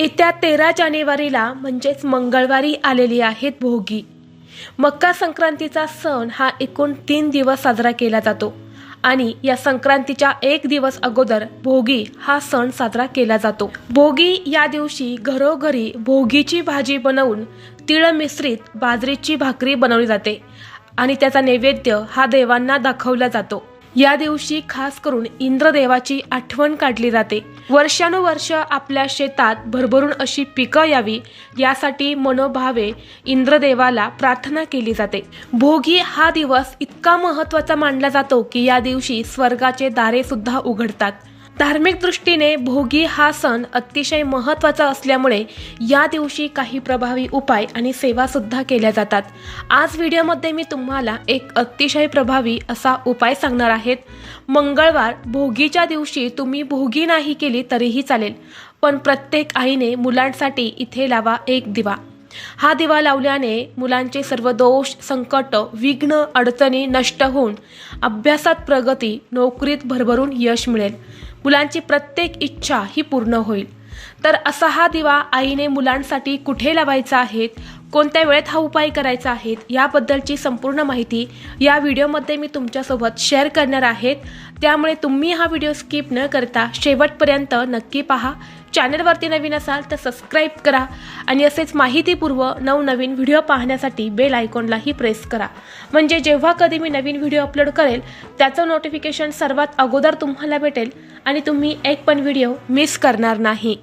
येत्या तेरा जानेवारीला म्हणजेच मंगळवारी आलेली आहेत भोगी. मकर संक्रांतीचा सण हा एकूण तीन दिवस साजरा केला जातो आणि या संक्रांतीच्या एक दिवस अगोदर भोगी हा सण साजरा केला जातो. भोगी या दिवशी घरोघरी भोगीची भाजी बनवून तिळ मिश्रित बाजरीची भाकरी बनवली जाते आणि त्याचा नैवेद्य हा देवांना दाखवला जातो. या दिवशी खास करून इंद्रदेवाची आठवण काढली जाते. वर्षानुवर्ष आपल्या शेतात भरभरून अशी पिकं यावी यासाठी मनोभावे इंद्रदेवाला प्रार्थना केली जाते. भोगी हा दिवस इतका महत्त्वाचा मानला जातो की या दिवशी स्वर्गाचे दारे सुद्धा उघडतात. धार्मिक दृष्टीने भोगी हा सण अतिशय महत्त्वाचा असल्यामुळे या दिवशी काही प्रभावी उपाय आणि सेवा सुद्धा केल्या जातात. आज व्हिडिओमध्ये मी तुम्हाला एक अतिशय प्रभावी असा उपाय सांगणार आहेत. मंगळवार भोगीच्या दिवशी तुम्ही भोगी नाही केली तरीही चालेल पण प्रत्येक आईने मुलांसाठी इथे लावा एक दिवा. हा दिवा लावल्याने मुलांचे सर्व दोष संकट विघ्न अडचणी नष्ट होऊन अभ्यासात प्रगती नोकरीत भरभरून यश मिळेल. मुलांची प्रत्येक इच्छा ही पूर्ण होईल. तर असा हा दिवा आईने मुलांसाठी कुठे लावायचा आहे कोणत्या वेळेत हा उपाय करायचा आहे याबद्दलची संपूर्ण माहिती या व्हिडिओमध्ये मी तुमच्यासोबत शेअर करणार आहेत. त्यामुळे तुम्ही हा व्हिडिओ स्किप न करता शेवटपर्यंत नक्की पहा. चॅनलवरती नवीन असाल तर सबस्क्राईब करा आणि असेच माहितीपूर्व नवनवीन व्हिडिओ पाहण्यासाठी बेल आयकॉनलाही प्रेस करा. म्हणजे जेव्हा कधी मी नवीन व्हिडिओ अपलोड करेल त्याचं नोटिफिकेशन सर्वात अगोदर तुम्हाला भेटेल. आणि तुम्ही एक पण व्हिडिओ मिस करणार नाही.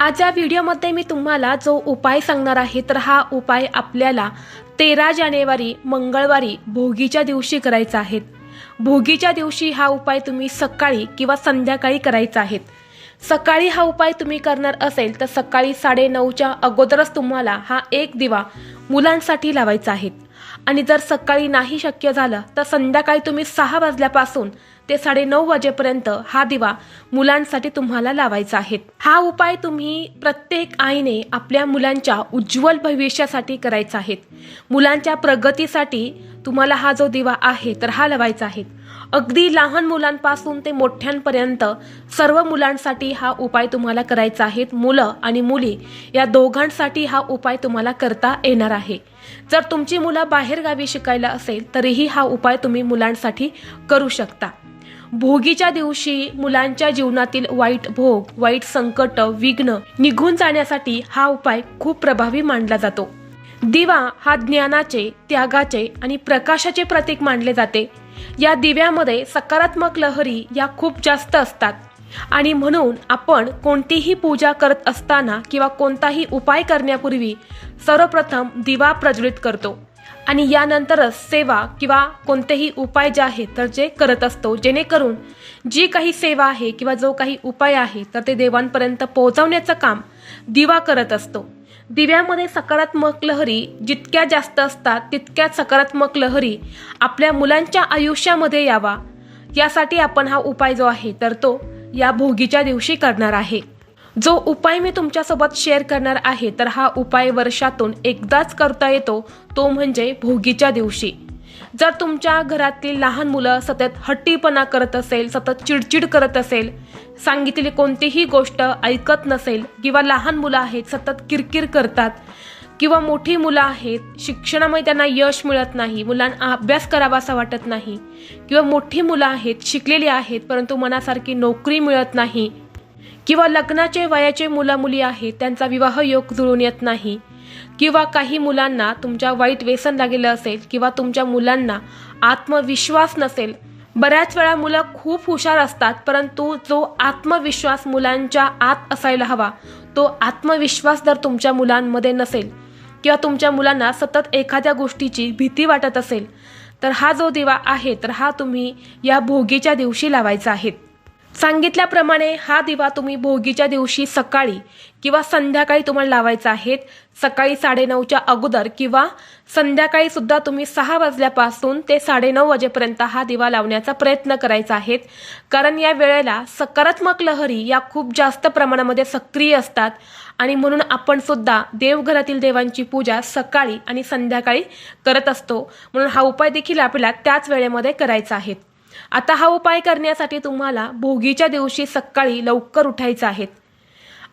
आज या व्हिडिओमध्ये मी तुम्हाला जो उपाय सांगणार आहे तर हा उपाय आपल्याला तेरा जानेवारी मंगळवारी भोगीच्या दिवशी करायचा आहे. भोगीच्या दिवशी हा उपाय तुम्ही सकाळी किंवा संध्याकाळी करायचा आहे. सकाळी हा उपाय तुम्ही करणार असेल तर सकाळी साडेनऊच्या अगोदरच तुम्हाला हा एक दिवा मुलांसाठी लावायचा आहे. आणि जर सकाळी नाही शक्य झालं तर संध्याकाळी तुम्ही सहा वाजल्यापासून ते साडेनऊ वाजेपर्यंत हा दिवा मुलांसाठी तुम्हाला लावायचा आहे. हा उपाय तुम्ही प्रत्येक आईने आपल्या मुलांच्या उज्ज्वल भविष्यासाठी करायचा आहे. मुलांच्या प्रगतीसाठी तुम्हाला हा जो दिवा आहे तर हा लावायचा आहे. अगदी लहान मुलांपासून ते मोठ्यांपर्यंत सर्व मुलांसाठी हा उपाय तुम्हाला करायचा आहे मुलं आणि मुली या दोघांसाठी हा उपाय तुम्हाला करता येणार आहे. जर तुमची मुलं बाहेरगावी शिकायला असेल तरीही हा उपाय तुम्ही मुलांसाठी करू शकता. भोगीच्या दिवशी मुलांच्या जीवनातील वाईट भोग वाईट संकट विघ्न निघून जाण्यासाठी हा उपाय खूप प्रभावी मानला जातो. दिवा हा ज्ञानाचे त्यागाचे आणि प्रकाशाचे प्रतीक मानले जाते. या दिव्यामध्ये सकारात्मक लहरी या खूप जास्त असतात. आणि म्हणून आपण कोणतीही पूजा करत असताना किंवा कोणताही उपाय करण्यापूर्वी सर्वप्रथम दिवा प्रज्वलित करतो आणि यानंतरच सेवा किंवा कोणतेही उपाय जे आहेत तर जे करत असतो. जेणेकरून जी काही सेवा आहे किंवा जो काही उपाय आहे तर ते देवांपर्यंत पोहोचवण्याचं काम दिवा करत असतो. दिव्यामध्ये सकारात्मक लहरी जितक्या जास्त असतात तितक्या सकारात्मक लहरी आपल्या मुलांच्या आयुष्यामध्ये यावा. यासाठी आपण हा उपाय जो आहे तर तो या भोगीच्या दिवशी करणार आहे. जो उपाय मी तुमच्यासोबत शेअर करणार आहे तर हा उपाय वर्षातून एकदाच करता येतो तो म्हणजे भोगीच्या दिवशी. जर तुमच्या घरातील लहान मुलं सतत हट्टीपणा करत असेल सतत चिडचिड करत असेल सांगितलेली कोणतीही गोष्ट ऐकत नसेल किंवा लहान मुलं आहेत सतत किरकिर करतात किंवा मोठी मुलं आहेत शिक्षणामध्ये त्यांना यश मिळत नाही मुलांना अभ्यास करावा असा वाटत नाही किंवा मोठी मुलं आहेत शिकलेली आहेत परंतु मनासारखी नोकरी मिळत नाही किंवा लग्नाचे वयाचे मुलामुली आहेत त्यांचा विवाह योग जुळून येत नाही. किंवा काही मुलांना तुमच्या वाईट व्यसन लागलेलं असेल किंवा तुमच्या मुलांना आत्मविश्वास नसेल. बऱ्याच वेळा मुलं खूप हुशार असतात परंतु जो आत्मविश्वास मुलांच्या आत असायला हवा तो आत्मविश्वास जर तुमच्या मुलांमध्ये नसेल किंवा तुमच्या मुलांना सतत एखाद्या गोष्टीची भीती वाटत असेल तर हा जो दिवा आहे तर हा तुम्ही या भोगीच्या दिवशी लावायचा आहे. सांगितल्याप्रमाणे हा दिवा तुम्ही भोगीच्या दिवशी सकाळी किंवा संध्याकाळी तुम्हाला लावायचा आहे. सकाळी साडेनऊच्या अगोदर किंवा संध्याकाळी सुद्धा तुम्ही सहा वाजल्यापासून ते साडेनऊ वाजेपर्यंत हा दिवा लावण्याचा प्रयत्न करायचा आहे. कारण या वेळेला सकारात्मक लहरी या खूप जास्त प्रमाणामध्ये सक्रिय असतात. आणि म्हणून आपण सुद्धा देवघरातील देवांची पूजा सकाळी आणि संध्याकाळी करत असतो. म्हणून हा उपाय देखील आपल्याला त्याच वेळेमध्ये करायचा आहे. आता हा उपाय करण्यासाठी तुम्हाला भोगीच्या दिवशी सकाळी लवकर उठायचं आहे.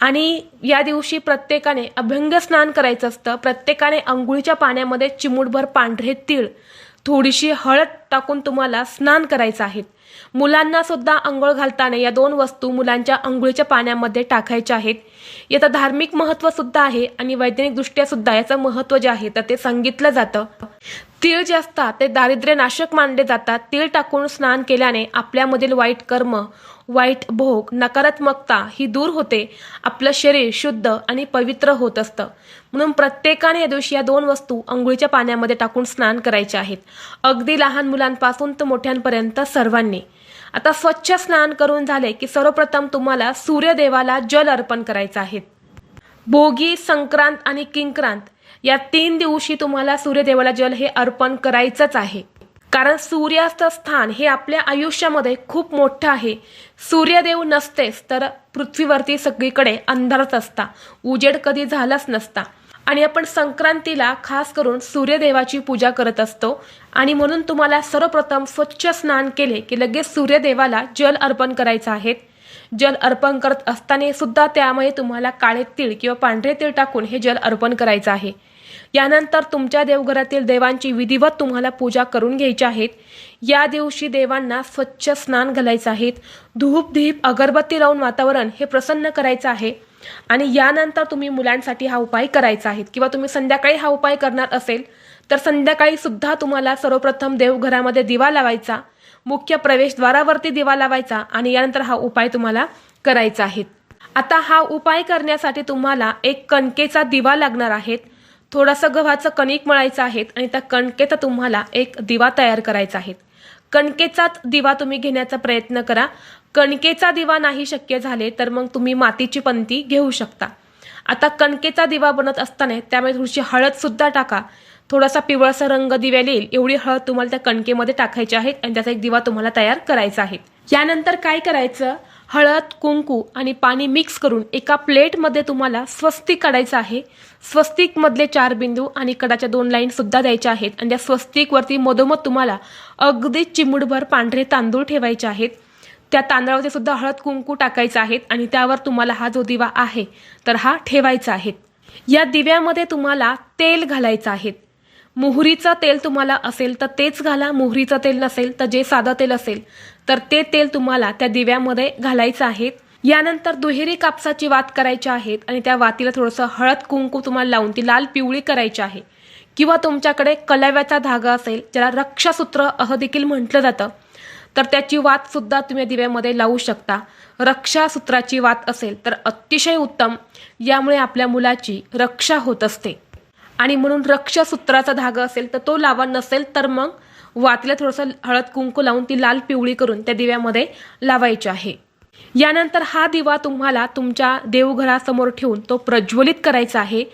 आणि या दिवशी प्रत्येकाने अभ्यंग स्नान करायचं असतं. प्रत्येकाने अंघोळीच्या पाण्यामध्ये चिमूटभर पांढरे तीळ थोडीशी हळद टाकून तुम्हाला स्नान करायचं आहे. मुलांना सुद्धा आंघोळ घालताना या दोन वस्तू मुलांच्या आंघोळीच्या पाण्यामध्ये टाकायच्या आहेत. याचं धार्मिक महत्त्व सुद्धा आहे आणि वैज्ञानिकदृष्ट्या सुद्धा याचं महत्त्व जे आहे तर ते सांगितलं जातं. तीळ जे असतात ते दारिद्र्य नाशक मानले जातात. तीळ टाकून स्नान केल्याने आपल्यामधील वाईट कर्म वाईट भोग नकारात्मकता ही दूर होते. आपलं शरीर शुद्ध आणि पवित्र होत असतं. म्हणून प्रत्येकाने या दिवशी या दोन वस्तू अंघोळीच्या पाण्यामध्ये टाकून स्नान करायचे आहेत. अगदी लहान मुलांपासून तर मोठ्यांपर्यंत सर्वांनी. आता स्वच्छ स्नान करून झाले की सर्वप्रथम तुम्हाला सूर्यदेवाला जल अर्पण करायचं आहे. भोगी संक्रांत आणि किंक्रांत या तीन दिवशी तुम्हाला सूर्यदेवाला जल हे अर्पण करायचंच आहे. कारण सूर्यास्त स्थान हे आपल्या आयुष्यामध्ये खूप मोठं आहे. सूर्यदेव नसतेच तर पृथ्वीवरती सगळीकडे अंधारच असता. उजेड कधी झालाच नसता. आणि आपण संक्रांतीला खास करून सूर्यदेवाची पूजा करत असतो. आणि म्हणून तुम्हाला सर्वप्रथम स्वच्छ स्नान केले की लगेच सूर्यदेवाला जल अर्पण करायचं आहे. जल अर्पण करत असताना सुद्धा त्यामुळे तुम्हाला काळे तीळ किंवा पांढरे तीळ टाकून हे जल अर्पण करायचं आहे. यानंतर तुमच्या देवघरातील देवांची विधिवत तुम्हाला पूजा करून घ्यायची आहेत या दिवशी देवांना स्वच्छ स्नान घालायचं आहे. धूप धीप अगरबत्ती लावून वातावरण हे प्रसन्न करायचं आहे. आणि यानंतर तुम्ही मुलांसाठी हा उपाय करायचा आहे. किंवा तुम्ही संध्याकाळी हा उपाय करणार असेल तर संध्याकाळी सुद्धा तुम्हाला सर्वप्रथम देवघरामध्ये दिवा लावायचा मुख्य प्रवेशद्वारावरती दिवा लावायचा आणि यानंतर हा उपाय तुम्हाला करायचा आहे. आता हा उपाय करण्यासाठी तुम्हाला एक कणकेचा दिवा लागणार आहे. थोडंसं गव्हाचं कणिक मळायचं आहे आणि त्या कणकेचा तुम्हाला एक दिवा तयार करायचा आहे. कणकेचाच दिवा तुम्ही घेण्याचा प्रयत्न करा. कणकेचा दिवा नाही शक्य झाले तर मग तुम्ही मातीची पंती घेऊ शकता. आता कणकेचा दिवा बनत असताना त्यामुळे थोडीशी हळद सुद्धा टाका. थोडासा पिवळसा रंग दिव्याला येईल. एवढी हळद तुम्हाला त्या कणकेमध्ये टाकायची आहे आणि त्याचा एक दिवा तुम्हाला तयार करायचा आहे. यानंतर काय करायचं? हळद कुंकू आणि पाणी मिक्स करून एका प्लेटमध्ये तुम्हाला स्वस्तिक काढायचं आहे. स्वस्तिकमधले चार बिंदू आणि कडाच्या दोन लाईन सुद्धा द्यायच्या आहेत. आणि त्या स्वस्तिकवरती मधोमध तुम्हाला अगदी चिमुडभर पांढरे तांदूळ ठेवायचे आहेत. त्या तांदळावरती सुद्धा हळद कुंकू टाकायचं आहेत आणि त्यावर तुम्हाला हा जो दिवा आहे तर हा ठेवायचा आहे. या दिव्यामध्ये तुम्हाला तेल घालायचं आहे. मोहरीचं तेल तुम्हाला असेल तर तेच घाला मोहरीचं तेल नसेल तर जे साधं तेल असेल तर ते तेल तुम्हाला त्या दिव्यामध्ये घालायचं आहे. यानंतर दुहेरी कापसाची वात करायची आहेत आणि त्या वातीला थोडंसं हळद कुंकू तुम्हाला लावून ती लाल पिवळी करायची आहे. किंवा तुमच्याकडे कलाव्याचा धागा असेल ज्याला रक्षासूत्र अह देखील म्हटलं जातं तर त्याची वात सुद्धा तुम्ही दिव्यामध्ये लावू शकता. रक्षासूत्राची वात असेल तर अतिशय उत्तम. यामुळे आपल्या मुलाची रक्षा होत असते. आणि म्हणून रक्षासूत्राचा धागा असेल तर तो लावा नसेल तर मग वातीला थोडंसं हळद कुंकू लावून ती लाल पिवळी करून त्या दिव्यामध्ये लावायची आहे. यानंतर हा दिवा तुम्हाला तुमच्या देवघरासमोर ठेवून तो प्रज्वलित करायचा आहे.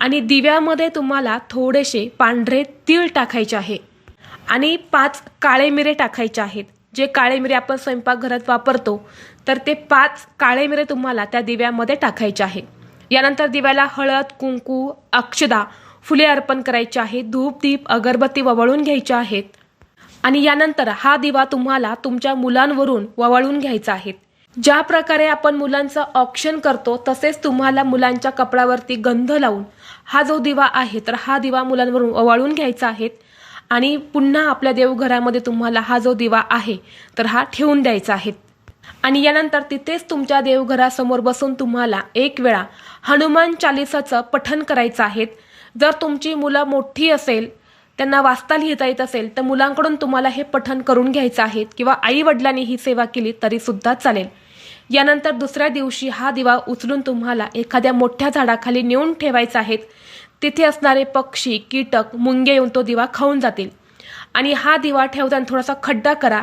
आणि दिव्यामध्ये तुम्हाला थोडेसे पांढरे तीळ टाकायचे आहे. आणि पाच काळे मिरे टाकायचे आहेत. जे काळे मिरे आपण स्वयंपाकघरात वापरतो तर ते पाच काळे मिरे तुम्हाला त्या दिव्यामध्ये टाकायचे आहे. यानंतर दिव्याला हळद कुंकू अक्षदा फुले अर्पण करायची आहेत धूप दीप अगरबत्ती ववळून घ्यायच्या आहेत. आणि यानंतर हा दिवा तुम्हाला तुमच्या मुलांवरून ववाळून घ्यायचा आहे. ज्या प्रकारे आपण मुलांचं ऑप्शन करतो तसेच तुम्हाला मुलांच्या कपड्यावरती गंध लावून हा जो दिवा आहे तर हा दिवा मुलांवरून ओवाळून घ्यायचा आहे. आणि पुन्हा आपल्या देवघरामध्ये तुम्हाला हा जो दिवा आहे तर हा ठेवून द्यायचा आहे. आणि यानंतर तिथेच तुमच्या देवघरासमोर बसून तुम्हाला एक वेळा हनुमान चालिसाचं पठण करायचं आहे. जर तुमची मुलं मोठी असेल त्यांना वाचता लिहिता येत असेल तर मुलांकडून तुम्हाला हे पठण करून घ्यायचं आहे किंवा आई वडिलांनी ही सेवा केली तरी सुद्धा चालेल. यानंतर दुसऱ्या दिवशी हा दिवा उचलून तुम्हाला एखाद्या मोठ्या झाडाखाली नेऊन ठेवायचा आहे. तिथे असणारे पक्षी कीटक मुंगे येऊन तो दिवा खाऊन जातील. आणि हा दिवा ठेवताना थोडासा खड्डा करा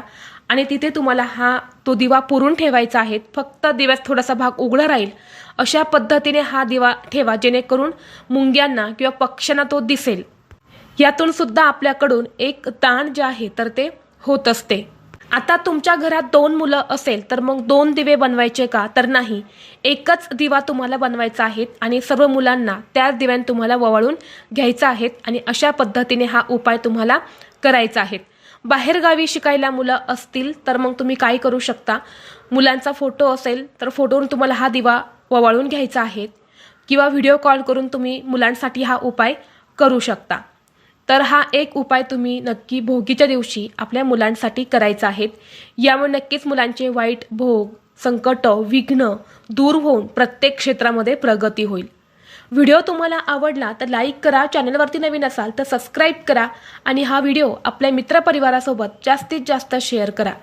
आणि तिथे तुम्हाला हा तो दिवा पुरून ठेवायचा आहे. फक्त दिव्यात थोडासा भाग उघडा राहील. अशा पद्धतीने हा दिवा ठेवा जेणेकरून मुंग्यांना किंवा पक्ष्यांना तो दिसेल. यातून सुद्धा आपल्याकडून एक ताण जे आहे तर ते होत असते. आता तुमच्या घरात दोन मुलं असेल तर मग दोन दिवे बनवायचे का? तर नाही. एकच दिवा तुम्हाला बनवायचा आहे आणि सर्व मुलांना त्याच दिव्याने तुम्हाला ववाळून घ्यायचा आहे आणि अशा पद्धतीने हा उपाय तुम्हाला करायचा आहे. बाहेरगावी शिकायला मुलं असतील तर मग तुम्ही काय करू शकता? मुलांचा फोटो असेल तर फोटोवरून तुम्हाला हा दिवा ववाळून घ्यायचा आहे किंवा व्हिडिओ कॉल करून तुम्ही मुलांसाठी हा उपाय करू शकता. तर हा एक उपाय तुम्ही नक्की भोगीच्या दिवशी आपल्या मुलांसाठी करायचा आहे. यामुळे नक्कीच मुलांचे वाईट भोग संकट विघ्न दूर होऊन प्रत्येक क्षेत्रामध्ये प्रगती होईल. व्हिडिओ तुम्हाला आवडला तर लाईक करा चॅनलवरती नवीन असाल तर सबस्क्राईब करा आणि हा व्हिडिओ आपल्या मित्रपरिवारासोबत जास्तीत जास्त शेअर करा.